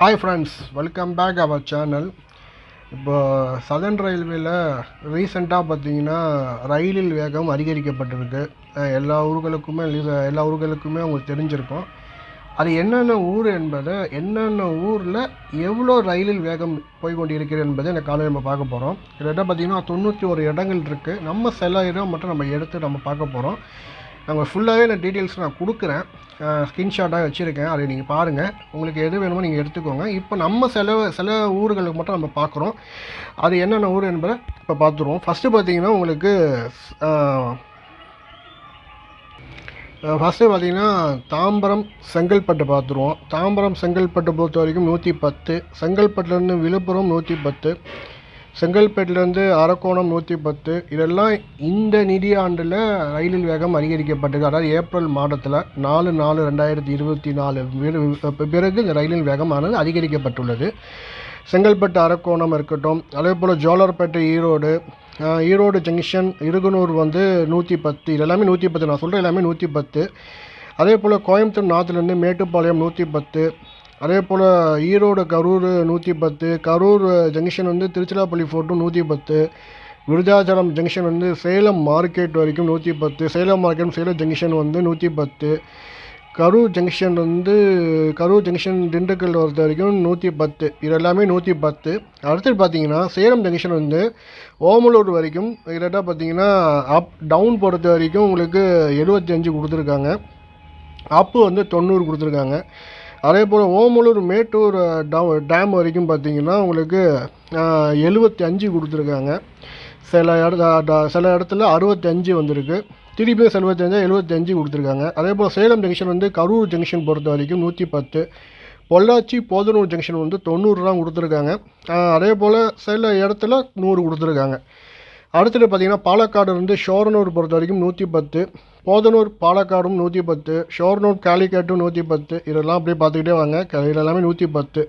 Hi friends welcome back our channel இப்போ southern ரயில்வேயில் ரீசெண்டாக பார்த்தீங்கன்னா ரயிலில் வேகம் அதிகரிக்கப்பட்டிருக்கு. எல்லா ஊர்களுக்குமே எல்லா ஊர்களுக்குமே உங்களுக்கு தெரிஞ்சிருக்கும். அது என்னென்ன ஊர் என்பதை என்னென்ன ஊரில் எவ்வளோ ரயிலில் வேகம் போய் கொண்டிருக்கிறது என்பதை இந்த காலையில் நம்ம பார்க்க போகிறோம் கிட்டத்தட்ட பார்த்தீங்கன்னா தொண்ணூற்றி ஒரு இடங்கள் இருக்குது நம்ம சில இடம் மட்டும் நம்ம எடுத்து நம்ம பார்க்க போகிறோம் நாங்கள் ஃபுல்லாகவே நான் டீட்டெயில்ஸ் நான் கொடுக்குறேன். ஸ்க்ரீன்ஷாட்டாக வச்சுருக்கேன். அதை நீங்கள் பாருங்கள் உங்களுக்கு எது வேணுமோ நீங்கள் எடுத்துக்கோங்க. இப்போ நம்ம சில சில ஊர்களுக்கு மட்டும் நம்ம பார்க்குறோம் அது என்னென்ன ஊர் என்பதை இப்போ பார்த்துருவோம் ஃபஸ்ட்டு பார்த்தீங்கன்னா உங்களுக்கு ஃபஸ்ட்டு பார்த்தீங்கன்னா தாம்பரம் செங்கல்பட்டு பார்த்துருவோம் தாம்பரம் செங்கல்பட்டு பொறுத்த வரைக்கும் நூற்றி பத்து செங்கல்பட்டுலேருந்து விழுப்புரம் நூற்றி பத்து. செங்கல்பேட்டிலேருந்து அரக்கோணம் நூற்றி பத்து. இதெல்லாம் இந்த நிதியாண்டில் ரயிலில் வேகம் அதிகரிக்கப்பட்டது. அதாவது ஏப்ரல் மாதத்தில் நாலு நாலு ரெண்டாயிரத்தி இருபத்தி நாலு. பிறகு இந்த ரயிலின் வேகமானது அதிகரிக்கப்பட்டுள்ளது. செங்கல்பட்டு அரக்கோணம் இருக்கட்டும் அதே போல் ஜோலார்பேட்டை ஈரோடு ஈரோடு ஜங்ஷன் இருகனூர் வந்து நூற்றி பத்து. இது எல்லாமே நூற்றி பத்து. நான் சொல்கிறேன் எல்லாமே நூற்றி பத்து. அதே போல் கோயம்புத்தூர் நார்த்துலேருந்து மேட்டுப்பாளையம் நூற்றி பத்து. அதே போல் ஈரோடு கரூர் நூற்றி பத்து கரூர் ஜங்ஷன் வந்து திருச்சிராப்பள்ளி ஃபோர்ட்டும் நூற்றி பத்து விருதாச்சலம் ஜங்ஷன் வந்து சேலம் மார்க்கெட் வரைக்கும் நூற்றி பத்து சேலம் மார்க்கெட் சேலம் ஜங்ஷன் வந்து நூற்றி பத்து கரூர் ஜங்ஷன் வந்து கரூர் ஜங்ஷன் திண்டுக்கல் பொறுத்த வரைக்கும் நூற்றி பத்து இது எல்லாமே நூற்றி பத்து. அடுத்தது பார்த்தீங்கன்னா சேலம் ஜங்ஷன் வந்து ஓமலூர் வரைக்கும் கிட்டத்தட்ட பார்த்தீங்கன்னா அப் டவுன் பொறுத்த வரைக்கும் உங்களுக்கு எழுபத்தி அஞ்சு கொடுத்துருக்காங்க. அப்பு வந்து தொண்ணூறு கொடுத்துருக்காங்க. அதே போல் ஓமலூர் மேட்டூர் டேம் வரைக்கும் பார்த்தீங்கன்னா உங்களுக்கு எழுபத்தி அஞ்சு கொடுத்துருக்காங்க. சில இடத்த சில இடத்துல அறுபத்தஞ்சு வந்திருக்கு. திருப்பியும் செல்வத்தஞ்சா எழுபத்தஞ்சு கொடுத்துருக்காங்க. அதே போல் சேலம் ஜங்ஷன் வந்து கரூர் ஜங்ஷன் பொறுத்த வரைக்கும் நூற்றி பத்து பொள்ளாச்சி போதனூர் ஜங்ஷன் வந்து தொண்ணூறு தான் கொடுத்துருக்காங்க. அதே போல் சில இடத்துல நூறு கொடுத்துருக்காங்க. அடுத்தது பார்த்தீங்கன்னா பாலக்காடு வந்து ஷோரனூர் பொறுத்த வரைக்கும் நூற்றி பத்து போதனூர் பாலக்காடும் நூற்றி பத்து ஷோர்னூர் காலிக்கட்டும் நூற்றி பத்து. இதெல்லாம் அப்படியே பார்த்துக்கிட்டே வாங்க. இதெல்லாமே இது எல்லாமே நூற்றி பத்து.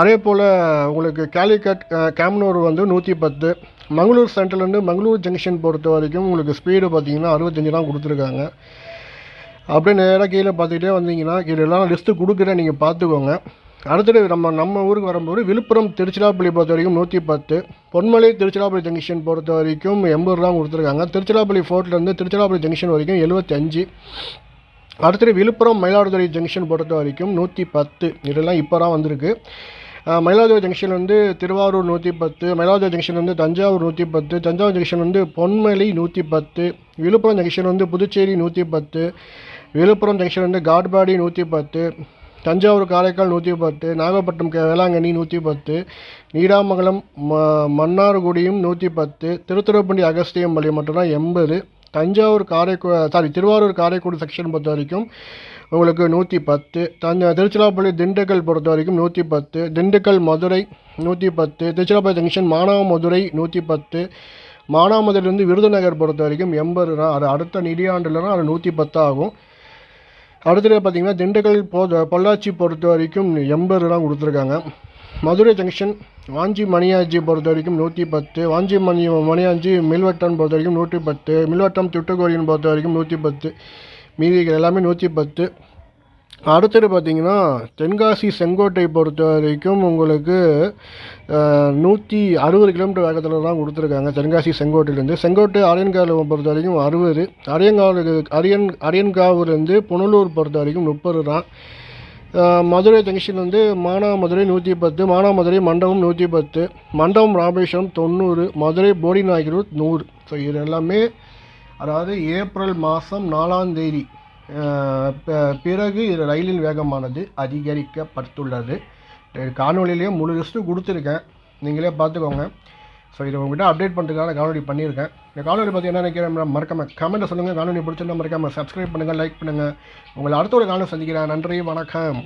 அதே போல் உங்களுக்கு காலிக்கட் கேம்னூர் வந்து நூற்றி பத்து. மங்களூர் சென்ட்ரலேருந்து மங்களூர் ஜங்ஷன் பொறுத்த வரைக்கும் உங்களுக்கு ஸ்பீடு பார்த்தீங்கன்னா அறுபத்தஞ்சு தான் கொடுத்துருக்காங்க. அப்படியே நேராக கீழே பார்த்துக்கிட்டே வந்தீங்கன்னா இதெல்லாம் லிஸ்ட்டு கொடுக்குறேன் நீங்கள் பார்த்துக்கோங்க. அடுத்தது நம்ம நம்ம ஊருக்கு வரும்போது விழுப்புரம் திருச்சிராப்பள்ளி பொறுத்த வரைக்கும் நூற்றி பத்து பொன்மலை திருச்சிராப்பள்ளி ஜங்ஷன் பொறுத்த வரைக்கும் எண்பது ரூபா கொடுத்துருக்காங்க. திருச்சிராப்பள்ளி ஃபோர்ட்லேருந்து திருச்சிராப்பள்ளி ஜங்ஷன் வரைக்கும் எழுபத்தஞ்சு அடுத்தது விழுப்புரம் மயிலாடுதுறை ஜங்ஷன் பொறுத்த வரைக்கும் நூற்றி பத்து. இதெல்லாம் இப்போ தான் வந்திருக்கு. மயிலாடுதுறை ஜங்ஷன் வந்து திருவாரூர் நூற்றி பத்து மயிலாடுதுறை ஜங்ஷன் வந்து தஞ்சாவூர் நூற்றி பத்து தஞ்சாவூர் ஜங்ஷன் வந்து பொன்மலை நூற்றி பத்து விழுப்புரம் ஜங்ஷன் வந்து புதுச்சேரி நூற்றி பத்து விழுப்புரம் ஜங்ஷன் வந்து காட்பாடி நூற்றி பத்து தஞ்சாவூர் காரைக்கால் நூற்றி பத்து நாகப்பட்டினம் கே- வேளாங்கண்ணி நூற்றி பத்து நீடாமங்கலம் ம மன்னார்குடியும் நூற்றி பத்து திருத்துறைப்பண்டி அகஸ்தியம் பள்ளி மட்டும்தான் எண்பது தஞ்சாவூர் காரைக்கு சாரி திருவாரூர் காரைக்குடி செக்ஷன் பொறுத்த வரைக்கும் உங்களுக்கு நூற்றி பத்து தஞ்சா திருச்சிராப்பள்ளி திண்டுக்கல் பொறுத்த வரைக்கும் நூற்றி பத்து திண்டுக்கல் மதுரை நூற்றி பத்து திருச்சிராப்பள்ளி ஜங்ஷன் மானாமதுரை நூற்றி பத்து மானாமதுரையிலேருந்து விருதுநகர் பொறுத்த வரைக்கும் எண்பது தான் அது அடுத்த நிதியாண்டுலனா அது நூற்றி பத்து ஆகும் அடுத்தது பார்த்தீங்கன்னா திண்டுக்கல் போ பொள்ளாச்சி பொறுத்த வரைக்கும் எண்பது தான் கொடுத்துருக்காங்க. மதுரை ஜங்ஷன் வாஞ்சி மணியாஞ்சி பொறுத்த வரைக்கும் நூற்றி பத்து வாஞ்சி மணி மணியாஞ்சி மில்வட்டம் பொறுத்த வரைக்கும் நூற்றி பத்து மில்வட்டம் திட்டுக்கோரியின் பொறுத்த வரைக்கும் நூற்றி பத்து மீதிகள் எல்லாமே நூற்றி பத்து அடுத்தது பார்த்திங்கன்னா தென்காசி செங்கோட்டை பொறுத்த வரைக்கும் உங்களுக்கு நூற்றி அறுபது கிலோமீட்டர் வேகத்தில் தான் கொடுத்துருக்காங்க தென்காசி செங்கோட்டையிலேருந்து செங்கோட்டை அரியன்காவில் பொறுத்த வரைக்கும் அறுபது. அரியங்காவுக்கு அரியன் அரியன்காவிலேருந்து புனலூர் பொறுத்த வரைக்கும் முப்பது தான். மதுரை ஜங்ஷன் வந்து மானாமதுரை நூற்றி பத்து மானாமதுரை மண்டபம் நூற்றி பத்து மண்டபம் ராமேஸ்வரம் தொண்ணூறு மதுரை போடிநாயக்கனூர் நூறு. ஸோ இது எல்லாமே அதாவது ஏப்ரல் மாதம் நாலாம் தேதி. பிறகு இது ரயிலின் வேகமானது அதிகரிக்கப்பட்டுள்ளது. காணொலியிலேயே முழு லிஸ்ட்டு கொடுத்துருக்கேன். நீங்களே பார்த்துக்கோங்க. ஸோ இதை உங்கள்கிட்ட அப்டேட் பண்ணுறதுக்கான காணொலி பண்ணியிருக்கேன். இந்த காணொலி பற்றி என்ன நினைக்கிறேன் மறக்காம கமெண்ட்டை சொல்லுங்கள் காணொலி பிடிச்சிருந்தா மறக்காமல் சப்ஸ்கிரைப் பண்ணுங்கள் லைக் பண்ணுங்கள் உங்களை அடுத்த ஒரு காணொலி சந்திக்கிறேன். நன்றி வணக்கம்.